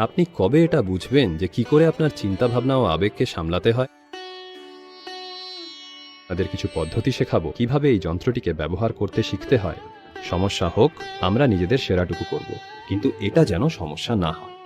আপনি কবে এটা বুঝবেন যে কি করে আপনার চিন্তাভাবনা ও আবেগকে সামলাতে হয়? তাদের কিছু পদ্ধতি শেখাবো। কীভাবে এই যন্ত্রটিকে ব্যবহার করতে শিখতে হয়? সমস্যা হোক, আমরা নিজেদের সেরাটুকু করব। কিন্তু এটা যেন সমস্যা না হয়।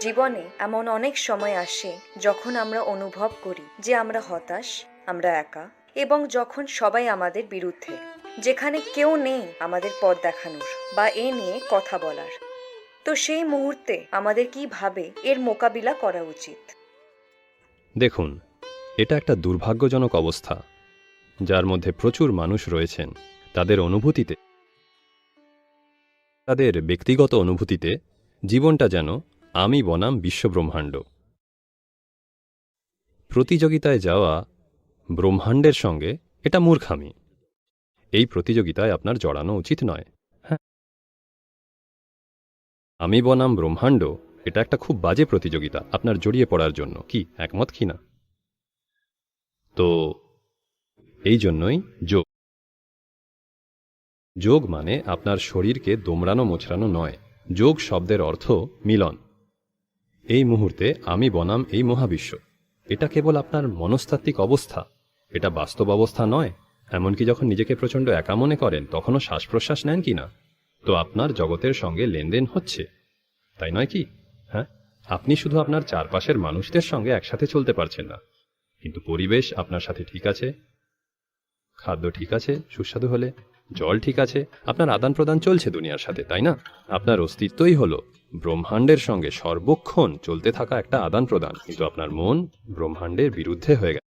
জীবনে এমন অনেক সময় আসে যখন আমরা অনুভব করি যে আমরা হতাশ, আমরা একা এবং যখন সবাই আমাদের বিরুদ্ধে। যেখানে কেউ নেই আমাদের পথ দেখানোর বা এ নিয়ে কথা বলার। তো সেই মুহূর্তে আমাদের কীভাবে এর মোকাবিলা করা উচিত? দেখুন, এটা একটা দুর্ভাগ্যজনক অবস্থা, যার মধ্যে প্রচুর মানুষ রয়েছেন। তাদের অনুভূতিতে, তাদের ব্যক্তিগত অনুভূতিতে জীবনটা যেন আমি বনাম বিশ্বব্রহ্মাণ্ড। প্রতিযোগিতায় যাওয়া ব্রহ্মাণ্ডের সঙ্গে এটা মূর্খামি। এই প্রতিযোগিতায় আপনার জড়ানো উচিত নয়। হ্যাঁ। আমি বনাম ব্রহ্মাণ্ড এটা একটা খুব বাজে প্রতিযোগিতা আপনার জড়িয়ে পড়ার জন্য কি একমত কি না? তো এই জন্যই যোগ। যোগ মানে আপনার শরীরকে দোমড়ানো মোছড়ানো নয় যোগ শব্দের অর্থ মিলন। এই মুহূর্তে আমি বনাম এই মহাবিশ্ব এটা কেবল আপনার মনস্তাত্ত্বিক অবস্থা এটা বাস্তব অবস্থা নয় এমনকি যখন নিজেকে প্রচণ্ড একা মনে করেন, তখনও শ্বাস প্রশ্বাস নেন কি না তো আপনার জগতের সঙ্গে লেনদেন হচ্ছে। তাই নয় কি? হ্যাঁ? আপনি শুধু আপনার চারপাশের মানুষদের সঙ্গে একসাথে চলতে পারছেন না। কিন্তু পরিবেশ আপনার সাথে ঠিক আছে? খাদ্য ঠিক আছে? সুস্বাদু হলে? জল ঠিক আছে? আপনার আদান প্রদান চলছে দুনিয়ার সাথে, তাই না? আপনার অস্তিত্বই হলো ব্রহ্মাণ্ডের সঙ্গে সর্বক্ষণ চলতে থাকা একটা আদান প্রদান কিন্তু আপনার মন ব্রহ্মাণ্ডের বিরুদ্ধে হয়ে গেছে।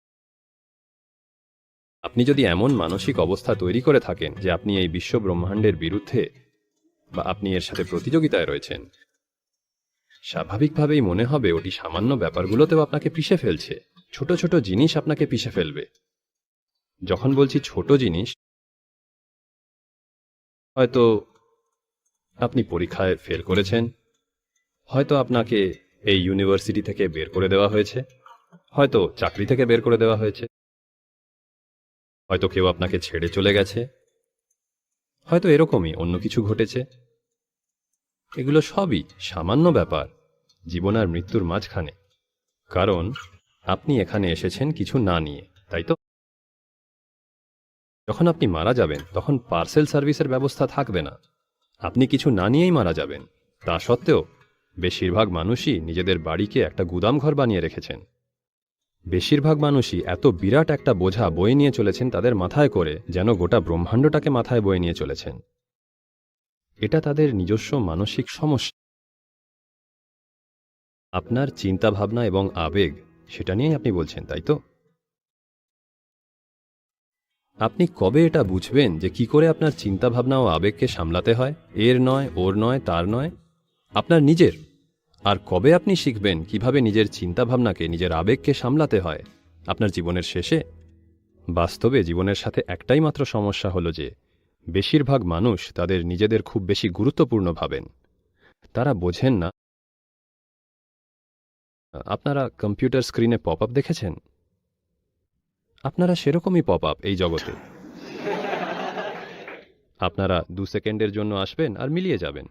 আপনি যদি এমন মানসিক অবস্থা তৈরি করে থাকেন যে আপনি এই বিশ্ব ব্রহ্মাণ্ডের বিরুদ্ধে বা আপনি এর সাথে প্রতিযোগিতায় রয়েছেন, স্বাভাবিকভাবেই মনে হবে ওটি সামান্য ব্যাপারগুলোতেও আপনাকে পিষে ফেলছে। ছোট ছোট জিনিস আপনাকে পিষে ফেলবে। যখন বলছি ছোট জিনিস, হয়তো আপনি পরীক্ষায় ফেল করেছেন, হয়তো আপনাকে এই ইউনিভার্সিটি থেকে বের করে দেওয়া হয়েছে, হয়তো চাকরি থেকে বের করে দেওয়া হয়েছে হয়তো কেউ আপনাকে ছেড়ে চলে গেছে। হয়তো এরকমই অন্য কিছু ঘটেছে। এগুলো সবই সামান্য ব্যাপার, জীবন আর মৃত্যুর মাঝখানে। কারণ আপনি এখানে এসেছেন কিছু না নিয়ে, তাই তো? যখন আপনি মারা যাবেন, তখন পার্সেল সার্ভিসের ব্যবস্থা থাকবে না। আপনি কিছু না নিয়েই মারা যাবেন। তা সত্ত্বেও, বেশিরভাগ মানুষই নিজেদের বাড়িকে একটা গুদামঘর বানিয়ে রেখেছেন। বেশিরভাগ মানুষই এত বিরাট একটা বোঝা বয়ে নিয়ে চলেছেন তাদের মাথায় করে যেন গোটা ব্রহ্মাণ্ডটাকে মাথায় বয়ে নিয়ে চলেছেন। এটা তাদের নিজস্ব মানসিক সমস্যা। আপনার চিন্তাভাবনা এবং আবেগ, সেটা নিয়েই আপনি বলছেন, তাই তো? আপনি কবে এটা বুঝবেন যে কি করে আপনার চিন্তাভাবনা ও আবেগকে সামলাতে হয়? এর নয়, ওর নয়, তার নয়? আপনার নিজের। আর কবে আপনি শিখবেন কীভাবে নিজের চিন্তাভাবনাকে, নিজের আবেগকে সামলাতে হয়, আপনার জীবনের শেষে? বাস্তবে জীবনের সাথে একটাই মাত্র সমস্যা হলো যে, বেশিরভাগ মানুষ তাদের নিজেদের খুব বেশি গুরুত্বপূর্ণ ভাবেন। তারা বোঝেন না। আপনারা কম্পিউটার স্ক্রিনে পপ আপ দেখেছেন? আপনারা সেরকমই পপ আপ এই জগতে। আপনারা দু সেকেন্ডের জন্য আসবেন আর মিলিয়ে যাবেন।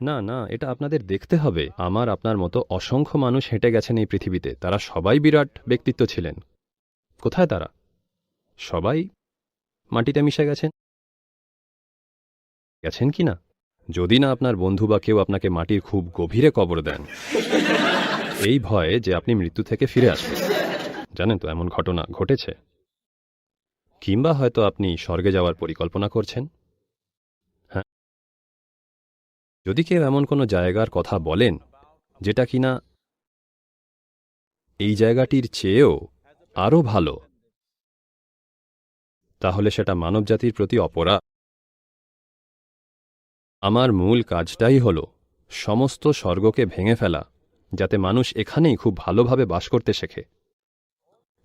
না না, এটা আপনাদের দেখতে হবে। আমার আপনার মতো অসংখ্য মানুষ হেঁটে গেছেন এই পৃথিবীতে। তারা সবাই বিরাট ব্যক্তিত্ব ছিলেন। কোথায় তারা? সবাই মাটিতে মিশে গেছেন। গেছেন কি না? যদি না আপনার বন্ধু বা কেউ আপনাকে মাটির খুব গভীরে কবর দেন। এই ভয়ে যে আপনি মৃত্যু থেকে ফিরে আসবেন। জানেন তো, এমন ঘটনা ঘটেছে। কিংবা হয়তো আপনি স্বর্গে যাওয়ার পরিকল্পনা করছেন। যদি কেউ এমন কোনো জায়গার কথা বলেন, যেটা কিনা এই জায়গাটির চেয়েও আরও ভালো, তাহলে সেটা মানবজাতির প্রতি অপরাধ। আমার মূল কাজটাই হল সমস্ত স্বর্গকে ভেঙে ফেলা, যাতে মানুষ এখানেই খুব ভালোভাবে বাস করতে শেখে।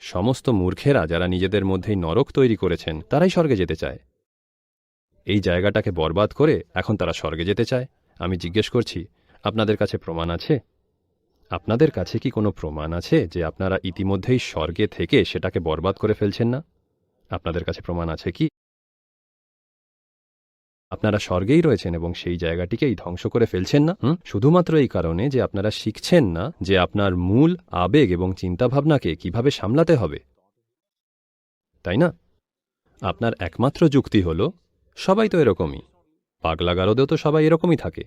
সমস্ত মূর্খেরা যারা নিজেদের মধ্যেই নরক তৈরি করেছেন, তারাই স্বর্গে যেতে চায়। এই জায়গাটাকে বরবাদ করে এখন তারা স্বর্গে যেতে চায়। আমি জিজ্ঞেস করছি, আপনাদের কাছে প্রমাণ আছে? আপনাদের কাছে কি কোনো প্রমাণ আছে যে আপনারা ইতিমধ্যেই স্বর্গে থেকে সেটাকে বরবাদ করে ফেলছেন না? আপনাদের কাছে প্রমাণ আছে কি? আপনারা স্বর্গেই রয়েছেন এবং সেই জায়গাটিকেই ধ্বংস করে ফেলছেন না? শুধুমাত্র এই কারণে যে আপনারা শিখছেন না যে আপনার মূল আবেগ এবং চিন্তাভাবনাকে কীভাবে সামলাতে হবে। তাই না? আপনার একমাত্র যুক্তি হল, সবাই তো এরকমই। পাগলা গারদেও তো সবাই এরকমই থাকে।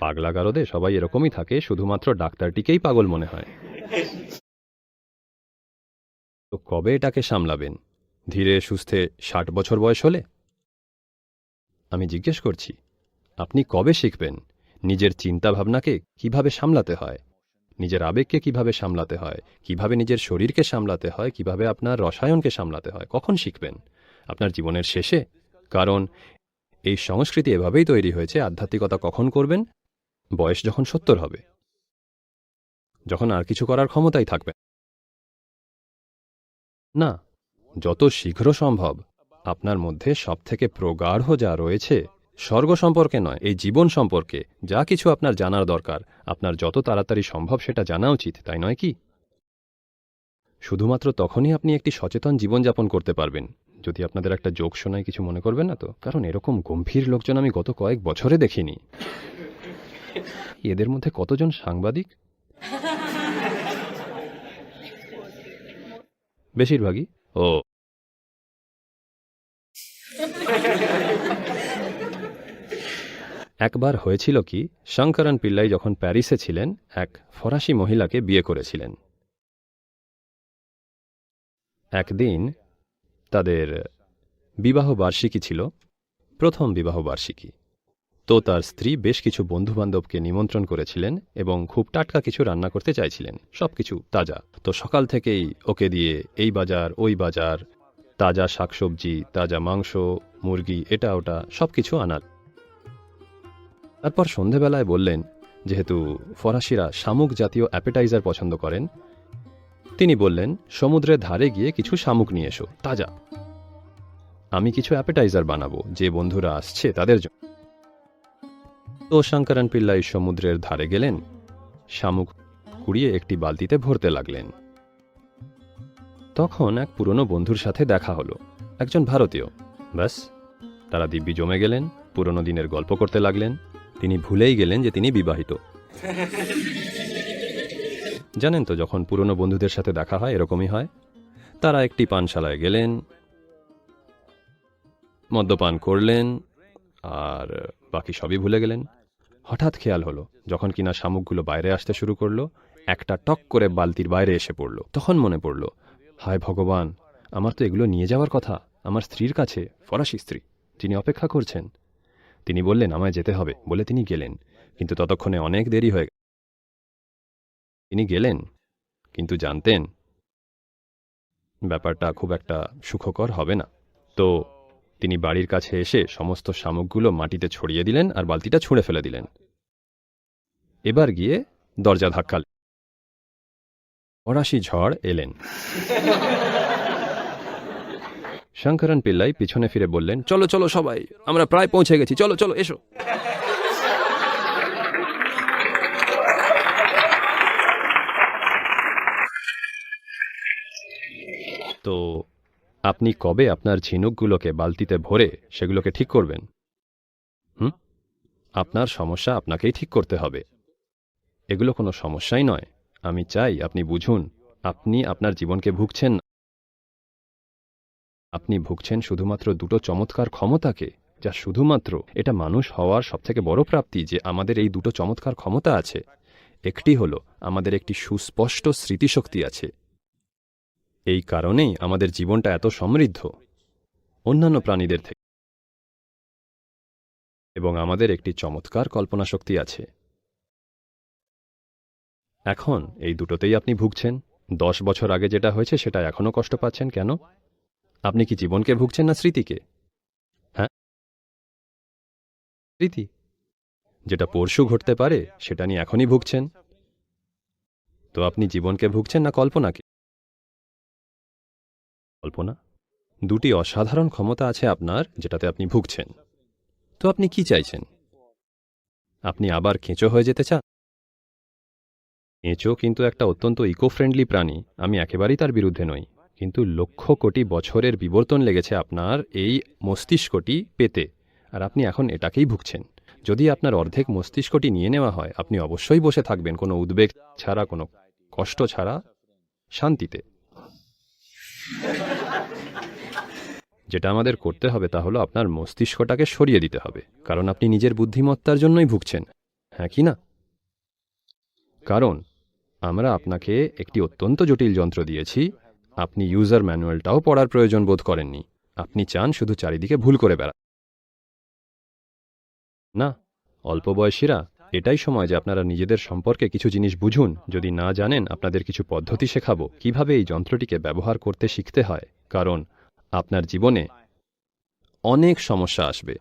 পাগলা গারদে সবাই এরকমই থাকে, শুধুমাত্র ডাক্তারটিকেই পাগল মনে হয়। তো কবে এটাকে সামলাবেন? ধীরে সুস্থে ষাট বছর বয়স হলে? আমি জিজ্ঞেস করছি, আপনি কবে শিখবেন? নিজের চিন্তাভাবনাকে কীভাবে সামলাতে হয়? নিজের আবেগকে কীভাবে সামলাতে হয়? কীভাবে নিজের শরীরকে সামলাতে হয়? কীভাবে আপনার রসায়নকে সামলাতে হয়? কখন শিখবেন? আপনার জীবনের শেষে? কারণ এই সংস্কৃতি এভাবেই তৈরি হয়েছে, আধ্যাত্মিকতা কখন করবেন? বয়স যখন সত্তর হবে। যখন আর কিছু করার ক্ষমতাই থাকবে না। যত শীঘ্র সম্ভব, আপনার মধ্যে সবথেকে প্রগাঢ় যা রয়েছে, স্বর্গ সম্পর্কে নয়, এই জীবন সম্পর্কে, যা কিছু আপনার জানার দরকার, আপনার যত তাড়াতাড়ি সম্ভব সেটা জানা উচিত, তাই নয় কি? শুধুমাত্র তখনই আপনি একটি সচেতন জীবনযাপন করতে পারবেন। যদি আপনাদের একটা যোগ শোনায়, কিছু মনে করবেন না তো? কারণ এরকম গম্ভীর লোকজন আমি গত কয়েক বছরে দেখিনি। এদের মধ্যে কতজন সাংবাদিক? বেশিরভাগই। ও। একবার হয়েছিল কি, শঙ্করন পিল্লাই যখন প্যারিসে ছিলেন, এক ফরাসি মহিলাকে বিয়ে করেছিলেন। একদিন তাদের বিবাহ বার্ষিকী ছিল প্রথম বিবাহ বার্ষিকী তো তার স্ত্রী বেশ কিছু বন্ধুবান্ধবকে নিমন্ত্রণ করেছিলেন এবং খুব টাটকা কিছু রান্না করতে চাইছিলেন, সবকিছু তাজা। তো সকাল থেকেই ওকে দিয়ে এই বাজার, ওই বাজার, তাজা শাকসবজি, তাজা মাংস, মুরগি, এটা ওটা, সবকিছু আনার। তারপর সন্ধেবেলায় বললেন, যেহেতু ফরাসিরা শামুক জাতীয় অ্যাপেটাইজার পছন্দ করেন তিনি বললেন, সমুদ্রের ধারে গিয়ে কিছু শামুক নিয়ে এসো, তাজা। আমি কিছু অ্যাপেটাইজার বানাবো, যে বন্ধুরা আসছে তাদের জন্য তো শঙ্করন পিল্লাই সমুদ্রের ধারে গেলেন, শামুক কুড়িয়ে একটি বালতিতে ভরতে লাগলেন। তখন এক পুরনো বন্ধুর সাথে দেখা হলো, একজন ভারতীয়। ব্যাস, তারা দিব্যি জমে গেলেন, পুরনো দিনের গল্প করতে লাগলেন। তিনি ভুলেই গেলেন যে তিনি বিবাহিত। জানেন তো, যখন পুরনো বন্ধুদের সাথে দেখা হয়, এরকমই হয়। তারা একটি পানশালায় গেলেন, মদ্যপান করলেন, আর বাকি সবই ভুলে গেলেন। হঠাৎ খেয়াল হলো, যখন কিনা শামুকগুলো বাইরে আসতে শুরু করল, একটা টক করে বালতির বাইরে এসে পড়ল। তখন মনে পড়ল, হায় ভগবান, আমার তো এগুলো নিয়ে যাওয়ার কথা, আমার স্ত্রীর কাছে, ফরাসি স্ত্রী যিনি অপেক্ষা করছেন। তিনি বললেন, আমায় যেতে হবে, বলে তিনি গেলেন, কিন্তু ততক্ষণে অনেক দেরি হয়ে তিনি গেলেন, কিন্তু জানতেন ব্যাপারটা খুব একটা সুখকর হবে না। তো তিনি বাড়ির কাছে এসে সমস্ত শামুকগুলো মাটিতে ছড়িয়ে দিলেন আর বালতিটা ছুঁড়ে ফেলে দিলেন। এবার গিয়ে দরজা ধাক্কাল ফরাসি ঝড় এলেন। শঙ্করন পিল্লাই পিছনে ফিরে বললেন, চলো চলো সবাই, আমরা প্রায় পৌঁছে গেছি, চলো চলো, এসো। তো আপনি কবে আপনার ঝিনুকগুলোকে বালতিতে ভরে সেগুলোকে ঠিক করবেন? হুম? আপনার সমস্যা আপনাকেই ঠিক করতে হবে। এগুলো কোনো সমস্যাই নয়। আমি চাই আপনি বুঝুন, আপনি আপনার জীবনকে ভুগছেন না। আপনি ভুগছেন শুধুমাত্র দুটো চমৎকার ক্ষমতাকে, যা শুধুমাত্র এটা মানুষ হওয়ার সবথেকে বড় প্রাপ্তি যে আমাদের এই দুটো চমৎকার ক্ষমতা আছে। একটি হলো আমাদের একটি সুস্পষ্ট স্মৃতিশক্তি আছে। এই কারণেই আমাদের জীবনটা এত সমৃদ্ধ। অন্যান্য প্রাণীদের থেকে। এবং আমাদের একটি চমৎকার কল্পনাশক্তি আছে। এখন এই দুটোতেই আপনি ভুগছেন। দশ বছর আগে যেটা হয়েছে সেটা এখনও কষ্ট পাচ্ছেন কেন? আপনি কি জীবনকে ভুগছেন না স্মৃতিকে? হ্যাঁ? স্মৃতি? যেটা পরশু ঘটতে পারে সেটা নিয়ে এখনই ভুগছেন। তো আপনি জীবনকে ভুগছেন না কল্পনাকে? কল্পনা, দুটি অসাধারণ ক্ষমতা আছে আপনার যেটাতে আপনি ভুগছেন। তো আপনি কি চাইছেন? আপনি আবার কেঁচো হয়ে যেতে চান? কেঁচো কিন্তু একটা অত্যন্ত ইকো ফ্রেন্ডলি প্রাণী, আমি একেবারেই তার বিরুদ্ধে নই। কিন্তু লক্ষ কোটি বছরের বিবর্তন লেগেছে আপনার এই মস্তিষ্কটি পেতে, আর আপনি এখন এটাকেই ভুগছেন। যদি আপনার অর্ধেক মস্তিষ্কটি নিয়ে নেওয়া হয়, আপনি অবশ্যই বসে থাকবেন কোনো উদ্বেগ ছাড়া, কোনো কষ্ট ছাড়া, শান্তিতে। যেটা আমাদের করতে হবে তা হলো আপনার মস্তিষ্কটাকে সরিয়ে দিতে হবে, কারণ আপনি নিজের বুদ্ধিমত্তার জন্যই ভুগছেন হ্যাঁ কি না? কারণ আমরা আপনাকে একটি অত্যন্ত জটিল যন্ত্র দিয়েছি, আপনি ইউজার ম্যানুয়ালটাও পড়ার প্রয়োজন বোধ করেননি, আপনি চান শুধু চারিদিকে ভুল করে বেড়া না, অল্প বয়সীরা এটাই সময় যে আপনারা নিজেদের সম্পর্কে কিছু জিনিস বুঝুন। যদি না জানেন, আপনাদের কিছু পদ্ধতি শেখাবো। কীভাবে এই যন্ত্রটিকে ব্যবহার করতে শিখতে হয়? কারণ আপনার জীবনে অনেক সমস্যা আসবে।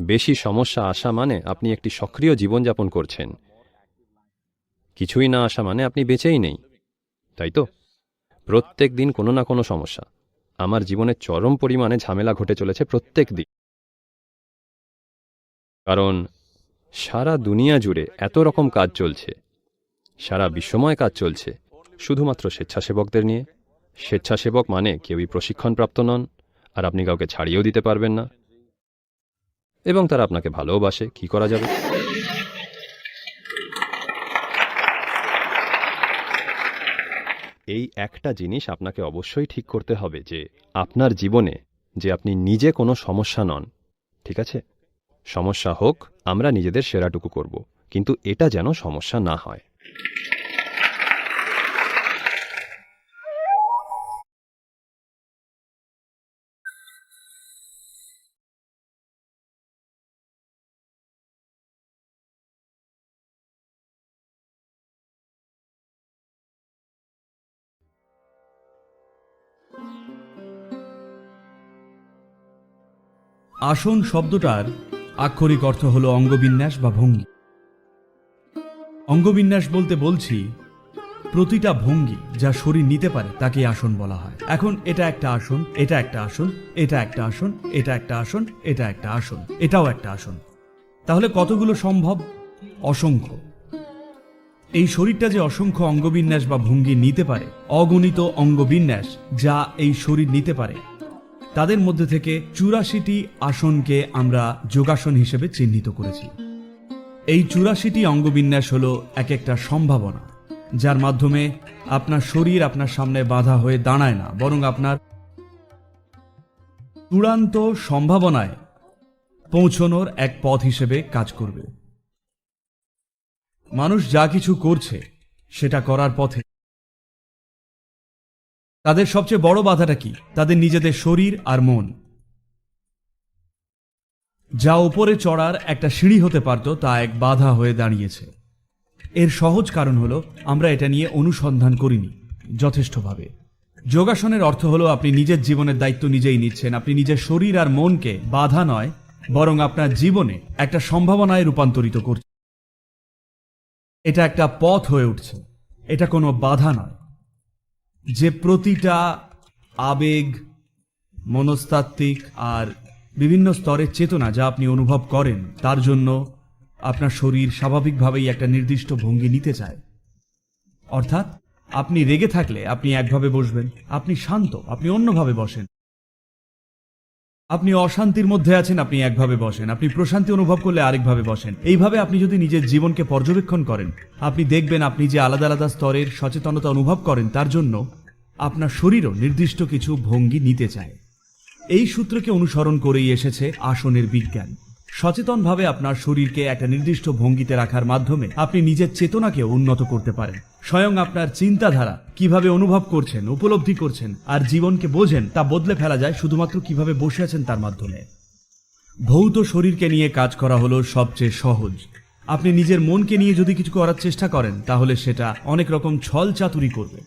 বেশি সমস্যা আসা মানে আপনি একটি সক্রিয় জীবনযাপন করছেন। কিছুই না আসা মানে আপনি বেঁচেই নেই। তাই তো? প্রত্যেক দিন কোনো না কোনো সমস্যা। আমার জীবনে চরম পরিমাণে ঝামেলা ঘটে চলেছে প্রত্যেক দিন। কারণ সারা দুনিয়া জুড়ে এত রকম কাজ চলছে। সারা বিশ্বময় কাজ চলছে। শুধুমাত্র স্বেচ্ছাসেবকদের নিয়ে। স্বেচ্ছাসেবক মানে কেউই প্রশিক্ষণপ্রাপ্ত নন, আর আপনি কাউকে ছাড়িয়েও দিতে পারবেন না। এবং তারা আপনাকে ভালোবাসে। কি করা যাবে? এই একটা জিনিস আপনাকে অবশ্যই ঠিক করতে হবে যে, আপনার জীবনে যে আপনি নিজে কোনো সমস্যা নন, ঠিক আছে? সমস্যা হোক আমরা নিজেদের সেরাটুকু করব কিন্তু এটা যেন সমস্যা না হয়। আসন শব্দটার আক্ষরিক অর্থ হল অঙ্গবিন্যাস বা ভঙ্গি। অঙ্গবিন্যাস বলতে বলছি, প্রতিটা ভঙ্গি যা শরীর নিতে পারে তাকে আসন বলা হয়। এখন এটা একটা আসন, এটা একটা আসন, এটা একটা আসন, এটা একটা আসন, এটা একটা আসন, এটাও একটা আসন। তাহলে কতগুলো সম্ভব? অসংখ্য। এই শরীরটা যে অসংখ্য অঙ্গবিন্যাস বা ভঙ্গি নিতে পারে, অগণিত অঙ্গবিন্যাস যা এই শরীর নিতে পারে তাদের মধ্যে থেকে চুরাশিটি আসনকে আমরা যোগাসন হিসেবে চিহ্নিত করেছি। এই চুরাশিটি অঙ্গবিন্যাস হলো এক একটা সম্ভাবনা, যার মাধ্যমে আপনার শরীর আপনার সামনে বাধা হয়ে দাঁড়ায় না, বরং আপনার চূড়ান্ত সম্ভাবনায় পৌঁছনোর এক পথ হিসেবে কাজ করবে। মানুষ যা কিছু করছে, সেটা করার পথে তাদের সবচেয়ে বড় বাধাটা কি? তাদের নিজেদের শরীর আর মন। যা উপরে চড়ার একটা সিঁড়ি হতে পারত, তা এক বাধা হয়ে দাঁড়িয়েছে। এর সহজ কারণ হলো, আমরা এটা নিয়ে অনুসন্ধান করিনি, যথেষ্টভাবে। যোগাসনের অর্থ হলো, আপনি নিজের জীবনের দায়িত্ব নিজেই নিচ্ছেন। আপনি নিজের শরীর আর মনকে বাধা নয়, বরং আপনার জীবনে একটা সম্ভাবনায় রূপান্তরিত করছেন। এটা একটা পথ হয়ে উঠছে। এটা কোনো বাধা নয়। যে প্রতিটা আবেগ, মনস্তাত্ত্বিক আর বিভিন্ন স্তরের চেতনা যা আপনি অনুভব করেন, তার জন্য আপনার শরীর স্বাভাবিকভাবেই একটা নির্দিষ্ট ভঙ্গি নিতে চায়। অর্থাৎ আপনি রেগে থাকলে আপনি একভাবে বসবেন, আপনি শান্ত, আপনি অন্যভাবে বসেন। আপনি অশান্তির মধ্যে আছেন, আপনি একভাবে বসেন। আপনি প্রশান্তি অনুভব করলে আরেকভাবে বসেন। এইভাবে আপনি যদি নিজের জীবনকে পর্যবেক্ষণ করেন, আপনি দেখবেন আপনি যে আলাদা আলাদা স্তরের সচেতনতা অনুভব করেন, তার জন্য আপনার শরীরও নির্দিষ্ট কিছু ভঙ্গি নিতে চায়। এই সূত্রকে অনুসরণ করেই এসেছে আসনের বিজ্ঞান। সচেতনভাবে আপনার শরীরকে একটা নির্দিষ্ট ভঙ্গিতে রাখার মাধ্যমে আপনি নিজের চেতনাকে উন্নত করতে পারেন। স্বয়ং আপনার চিন্তাধারা কীভাবে অনুভব করছেন, উপলব্ধি করছেন আর জীবনকে বোঝেন তা বদলে ফেলা যায় শুধুমাত্র কীভাবে বসে আছেন তার মাধ্যমে। ভৌত শরীরকে নিয়ে কাজ করা হলো সবচেয়ে সহজ। আপনি নিজের মনকে নিয়ে যদি কিছু করার চেষ্টা করেন, তাহলে সেটা অনেক রকম ছল চাতুরি করবে।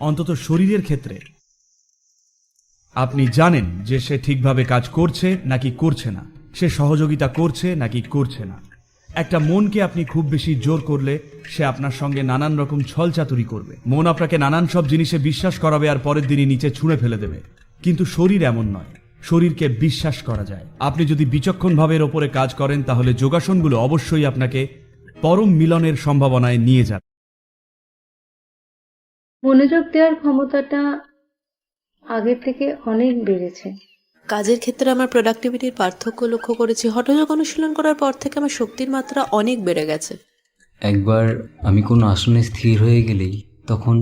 অন্তত শরীরের ক্ষেত্রে। আপনি জানেন যে সে ঠিকভাবে কাজ করছে নাকি করছে না। সে সহযোগিতা করছে নাকি করছে না। একটা মনকে আপনি খুব বেশি জোর করলে সে আপনার সঙ্গে নানান রকম ছলচাতুরি করবে। মন আপনাকে নানান সব জিনিসে বিশ্বাস করাবে আর পরের দিনই নিচে ছুঁড়ে ফেলে দেবে। কিন্তু শরীর এমন নয়। শরীরকে বিশ্বাস করা যায়। আপনি যদি বিচক্ষণ ভাবের ওপরে কাজ করেন, তাহলে যোগাসনগুলো অবশ্যই আপনাকে পরম মিলনের সম্ভাবনায় নিয়ে যাবে। মনোযোগ দেওয়ার ক্ষমতাটা আগের থেকে অনেক বেড়েছে। কাজের ক্ষেত্রে আমার প্রোডাক্টিভিটির পার্থক্য লক্ষ্য করেছি। হঠযোগ অনুশীলন করার পর থেকে আমার শক্তির মাত্রা অনেক বেড়ে গেছে। একবার আমি কোনো আসনে স্থির হয়ে গেলেই তখন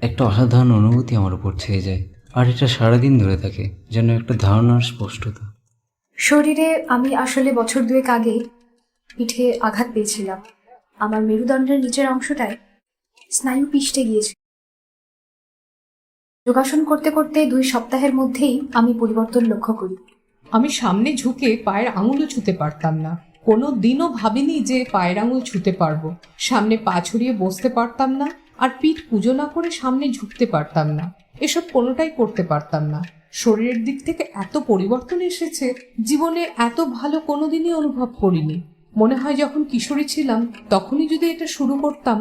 একটা অসাধারণ অনুভূতি আমার উপর ছেয়ে যায়। আর এটা সারাদিন ধরে থাকে যেন একটা ধারণার স্পষ্টতা। শরীরে আমি আসলে বছর দুয়েক আগে পিঠে আঘাত পেয়েছিলাম। আমার মেরুদণ্ডের নিচের অংশটায় স্নায়ু পিষ্টে গিয়েছে যোগাসন করতে করতে দুই সপ্তাহের মধ্যেই আমি পরিবর্তন লক্ষ্য করি। আমি সামনে ঝুঁকে পায়ের আঙুলও ছুতে পারতাম না। কোনো দিনও ভাবিনি যে পায়ের আঙুল ছুতে পারব। সামনে পা ছড়িয়ে বসতে পারতাম না আর পিঠ পুজো না করে সামনে ঝুঁকতে পারতাম না। এসব কোনোটাই করতে পারতাম না। শরীরের দিক থেকে এত পরিবর্তন এসেছে, জীবনে এত ভালো কোনোদিনই অনুভব করিনি। মনে হয় যখন কিশোরী ছিলাম, তখনই যদি এটা শুরু করতাম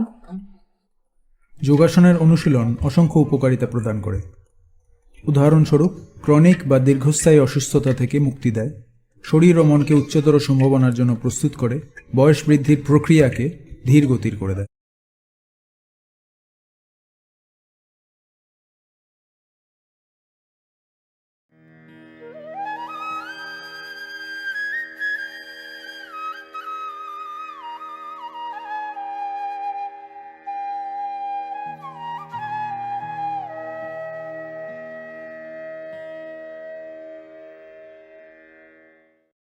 যোগাসনের অনুশীলন অসংখ্য উপকারিতা প্রদান করে। উদাহরণস্বরূপ, ক্রনিক বা দীর্ঘস্থায়ী অসুস্থতা থেকে মুক্তি দেয়, শরীর ও মনকে উচ্চতর সম্ভাবনার জন্য প্রস্তুত করে, বয়স বৃদ্ধির প্রক্রিয়াকে ধীর গতির করে দেয়।